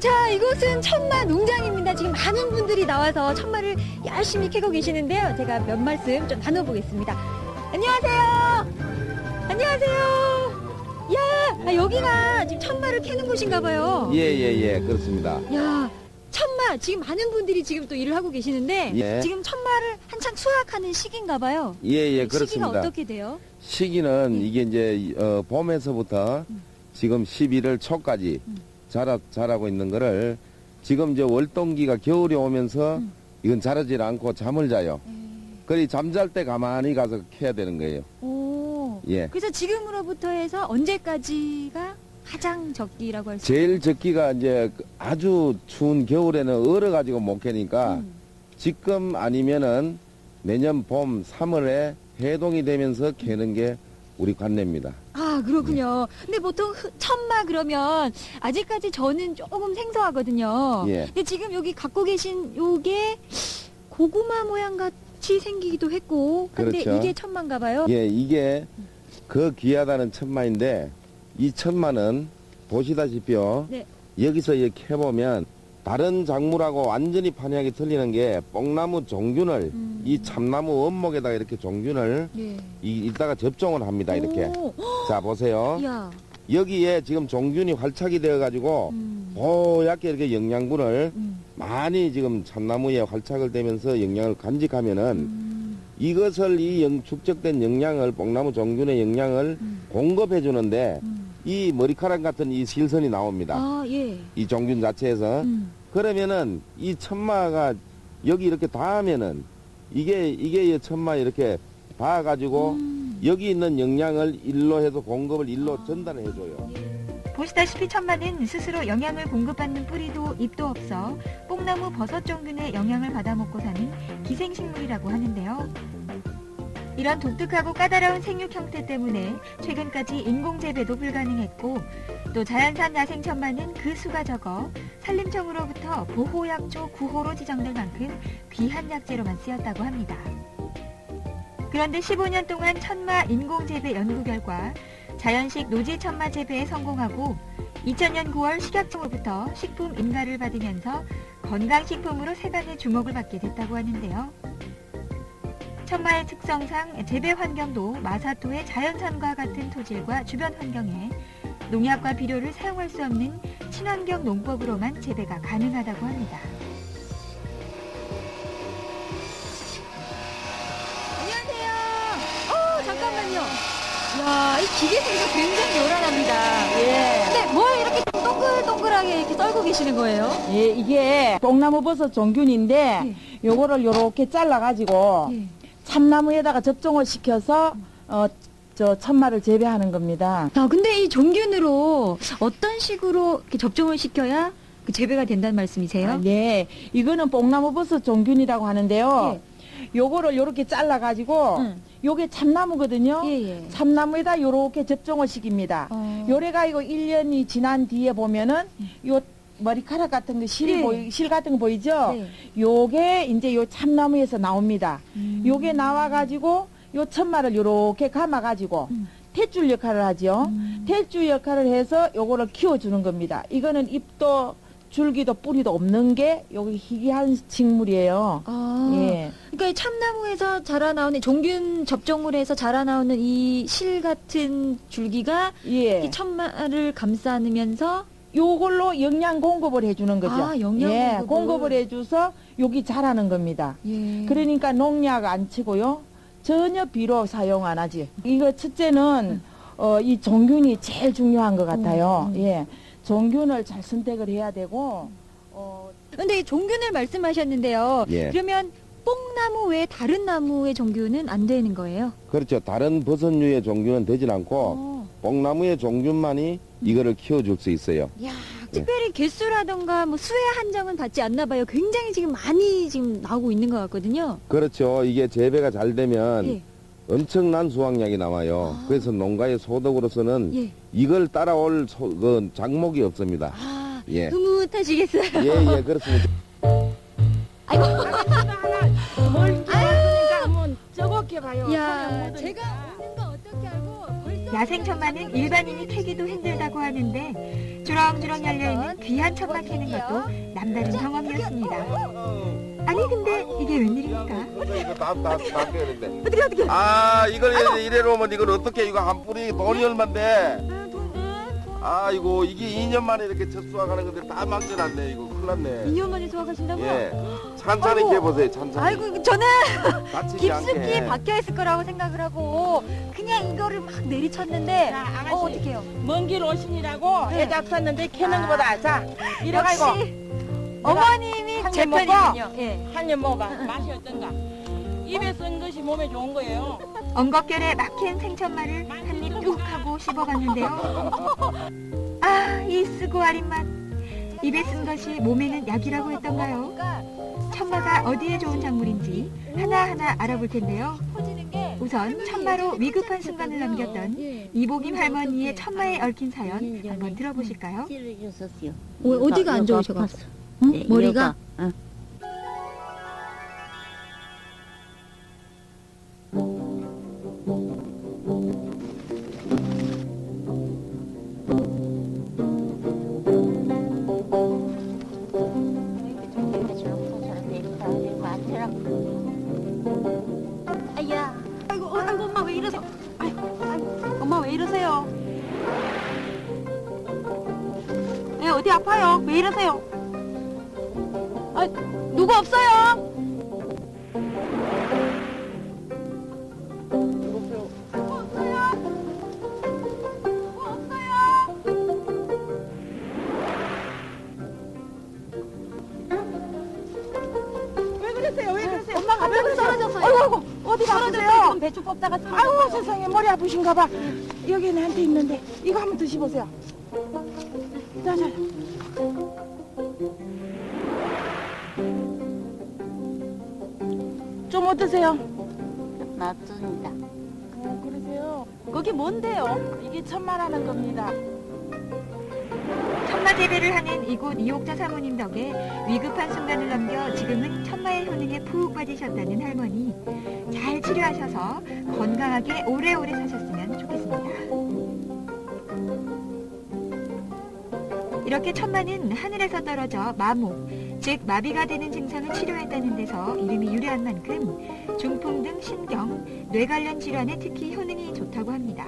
자, 이곳은 천마 농장입니다. 지금 많은 분들이 나와서 천마를 열심히 캐고 계시는데요. 제가 몇 말씀 좀 나눠보겠습니다. 안녕하세요. 안녕하세요. 야, 아, 여기가 지금 천마를 캐는 곳인가 봐요. 예, 예, 예, 그렇습니다. 야, 천마 지금 많은 분들이 지금 또 일을 하고 계시는데 예. 지금 천마를 한창 수확하는 시기인가 봐요. 예, 예, 시기가 그렇습니다. 어떻게 돼요? 시기는 이게 이제 어, 봄에서부터 음. 지금 11월 초까지 음. 자라, 자라고 있는 거를 지금 이제 월동기가 겨울이 오면서 음. 이건 자라질 않고 잠을 자요. 그리 잠잘 때 가만히 가서 캐야 되는 거예요. 오. 예. 그래서 지금으로부터 해서 언제까지가 가장 적기라고 할수 제일 적기가 이제 아주 추운 겨울에는 얼어 가지고 못 캐니까 음. 지금 아니면은 내년 봄 3월에 해동이 되면서 캐는 게 우리 관례입니다. 아, 그렇군요. 근데 보통 흐- 천마 그러면 아직까지 저는 조금 생소하거든요. 예. 근데 지금 여기 갖고 계신 요게 고구마 모양 같이 생기기도 했고. 근데 그렇죠. 이게 천마인가 봐요. 예, 이게 그 귀하다는 천마인데 이 천마는 보시다시피요. 네. 여기서 이렇게 해보면 다른 작물하고 완전히 판이하게 틀리는 게 뽕나무 종균을 음. 이 참나무 원목에다가 이렇게 종균을 예. 이, 이따가 접종을 합니다. 이렇게. 오, 자, 보세요. 이야. 여기에 지금 종균이 활착이 되어 가지고 음. 보얗게 이렇게 영양분을 음. 많이 지금 참나무에 활착을 되면서 영양을 간직하면은 음. 이것을 이 영- 축적된 영양을 뽕나무 종균의 영양을 음. 공급해 주는데 음. 이 머리카락 같은 이 실선이 나옵니다. 아, 예. 이 종균 자체에서 음. 그러면은 이 천마가 여기 이렇게 닿으면은 이게 이게 이 천마 이렇게 닿아가지고 음. 여기 있는 영양을 일로 해서 공급을 일로 아. 전달해 줘요. 보시다시피 천마는 스스로 영양을 공급받는 뿌리도 잎도 없어 뽕나무 버섯 종균의 영양을 받아먹고 사는 기생식물이라고 하는데요. 이런 독특하고 까다로운 생육 형태 때문에 최근까지 인공 재배도 불가능했고 또 자연산 야생 천마는 그 수가 적어 산림청으로부터 보호약초 9호로 지정될 만큼 귀한 약재로만 쓰였다고 합니다. 그런데 15년 동안 천마 인공 재배 연구 결과 자연식 노지 천마 재배에 성공하고 2000년 9월 식약청으로부터 식품 인가를 받으면서 건강식품으로 세간의 주목을 받게 됐다고 하는데요. 천마의 특성상 재배 환경도 마사토의 자연산과 같은 토질과 주변 환경에 농약과 비료를 사용할 수 없는 친환경 농법으로만 재배가 가능하다고 합니다. 안녕하세요. 어, 잠깐만요. 야, 이 기계생이 굉장히 요란합니다. 예. 근데 뭘 이렇게 동글동글하게 이렇게 썰고 계시는 거예요? 예, 이게 뽕나무 버섯 종균인데 예. 요거를 요렇게 잘라 가지고 예. 참나무에다가 접종을 시켜서 어 저 천마를 재배하는 겁니다. 아, 근데 이 종균으로 어떤 식으로 이렇게 접종을 시켜야 그 재배가 된다는 말씀이세요? 아, 네. 이거는 뽕나무 버섯 종균이라고 하는데요. 예. 요거를 요렇게 잘라 가지고 응. 요게 참나무거든요. 예, 예. 참나무에다 요렇게 접종을 시킵니다. 어. 요래가 이거 1년이 지난 뒤에 보면은 요 머리카락 같은 거 실, 네. 보이, 실 같은 거 보이죠? 네. 요게 이제 요 참나무에서 나옵니다. 음. 요게 나와가지고 요 천마를 요렇게 감아가지고 음. 탯줄 역할을 하죠. 음. 탯줄 역할을 해서 요거를 키워주는 겁니다. 이거는 잎도 줄기도 뿌리도 없는 게 여기 희귀한 식물이에요. 아. 예. 그러니까 이 참나무에서 자라나오는 종균 접종을 해서 자라나오는 이 실 같은 줄기가 예. 이 천마를 감싸면서 요걸로 영양 공급을 해주는 거죠. 아, 영양 예, 공급을. 공급을 해줘서 여기 자라는 겁니다. 예. 그러니까 농약 안 치고요. 전혀 비료 사용 안 하지. 이거 첫째는 어, 이 종균이 제일 중요한 것 같아요. 음, 음. 예. 종균을 잘 선택을 해야 되고 어, 근데 이 종균을 말씀하셨는데요. 예. 그러면 뽕나무 외에 다른 나무의 종균은 안 되는 거예요? 그렇죠. 다른 버섯류의 종균은 되질 않고 어. 뽕나무의 종균만이 이거를 키워줄 수 있어요. 야, 특별히 개수라던가 뭐 수의 한정은 받지 않나 봐요. 굉장히 지금 많이 지금 나오고 있는 것 같거든요. 그렇죠. 이게 재배가 잘 되면 예. 엄청난 수확량이 나와요. 아. 그래서 농가의 소득으로서는 예. 이걸 따라올 소, 그 작목이 없습니다. 아, 예. 흐뭇하시겠어요? 예, 예, 그렇습니다. 아이고. 뭘 키웠으니까 한번 적었게 봐요. 야, 손에 묻으니까. 제가 오는 거 어떻게 알고 벌써 야생 천마는 일반인이 캐기도 힘들다고 하는데 주렁주렁 열려있는 귀한 천마 캐는 것도 남다른 경험이었습니다. 아니 근데 이게 웬일입니까? 이거 다음 되는데. 어떻게 어떻게? 아 이걸 이래- 이래 놓으면 이걸 어떻게 이거 한 뿌리 돈이 얼만데? 아 이거 이게 2년 만에 이렇게 첫 수확하는 건데 다 망쳐놨네 이거 큰일 났네. 2년 만에 수확하신다고요? 예, 찬찬히 아이고. 캐보세요 찬찬히. 아이고 저는 깊숙이 않게. 박혀 있을 거라고 생각을 하고 그냥 이거를 막 내리쳤는데 자, 아가씨. 어 어떡해요? 먼 길 오시니라고 네. 애답 샀는데 캐는 것보다 자 이래가지고 어머님이 한입 제 먹어? 편이군요. 예. 한입 먹어봐 맛이 어떤가 입에 쓴 것이 몸에 좋은 거예요 엉겁결에 막힌 생천마를 한 하고 씹어갔는데요. 아, 이 쓰고 아린 맛. 입에 쓴 것이 몸에는 약이라고 했던가요? 천마가 어디에 좋은 작물인지 하나하나 알아볼 텐데요. 우선 천마로 위급한 순간을 남겼던 이복임 할머니의 천마에 얽힌 사연 한번 들어보실까요? 찔러줬었어요. 어, 어디가 안 좋으셔갖고? 응? 머리가? 왜 이러세요? 아 누구 없어요? 누구 없어요? 누구 없어요? 왜 그러세요 왜 그러세요 엄마가 왜 떨어졌어요? 아이고 아이고 어디. 가세요 배추 뽑다가 아이고 세상에 머리 아프신가 봐 여기 나한테 있는데 이거 한번 드셔보세요 자자 좀 어떠세요? 낫습니다. 어, 그러세요 거기 뭔데요? 이게 천마라는 겁니다 천마 재배를 하는 이곳 이옥자 사모님 덕에 위급한 순간을 넘겨 지금은 천마의 효능에 푹 빠지셨다는 할머니. 잘 치료하셔서 건강하게 오래오래 사셨으면 좋겠습니다. 이렇게 천마는 하늘에서 떨어져 마목, 즉 마비가 되는 증상을 치료했다는 데서 이름이 유래한 만큼 중풍 등 신경, 뇌 관련 질환에 특히 효능이 좋다고 합니다.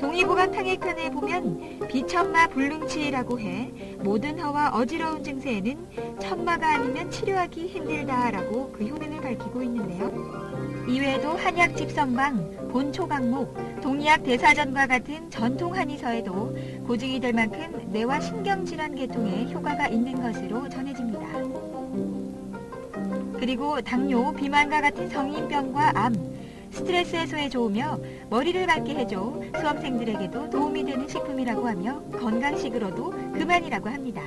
동의보감 탕해편에 보면 비천마 불능치라고 해 모든 허와 어지러운 증세에는 천마가 아니면 치료하기 힘들다라고 그 효능을 밝히고 있는데요. 이외에도 한약 집성방, 본초강목, 동의학 대사전과 같은 전통 한의서에도 고증이 될 만큼 뇌와 신경질환 계통에 효과가 있는 것으로 전해집니다. 그리고 당뇨, 비만과 같은 성인병과 암, 스트레스 해소에 좋으며 머리를 맑게 해줘 수험생들에게도 도움이 되는 식품이라고 하며 건강식으로도 그만이라고 합니다.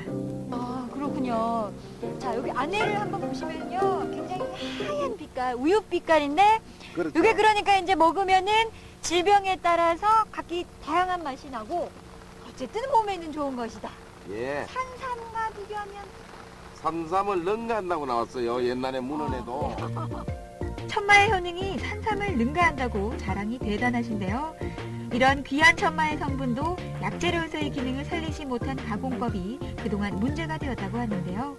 아 그렇군요. 자 여기 안에를 한번 보시면요, 굉장히 하얀 빛깔, 우유 빛깔인데 그렇죠. 이게 그러니까 이제 먹으면은 질병에 따라서 각기 다양한 맛이 나고 어쨌든 몸에는 좋은 것이다. 예, 산삼과 비교하면 산삼을 능가한다고 나왔어요 옛날에 문헌에도. 천마의 효능이 산삼을 능가한다고 자랑이 대단하신데요. 이런 귀한 천마의 성분도 약재로서의 기능을 살리지 못한 가공법이 그동안 문제가 되었다고 하는데요.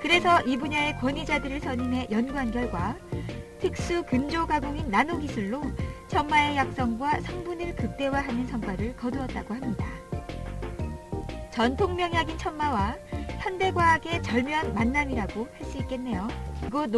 그래서 이 분야의 권위자들을 선임해 연구한 결과 특수 근조 가공인 나노 기술로 천마의 약성과 성분을 극대화하는 성과를 거두었다고 합니다. 전통 명약인 천마와 현대 과학의 절묘한 만남이라고 할 수 있겠네요. 이곳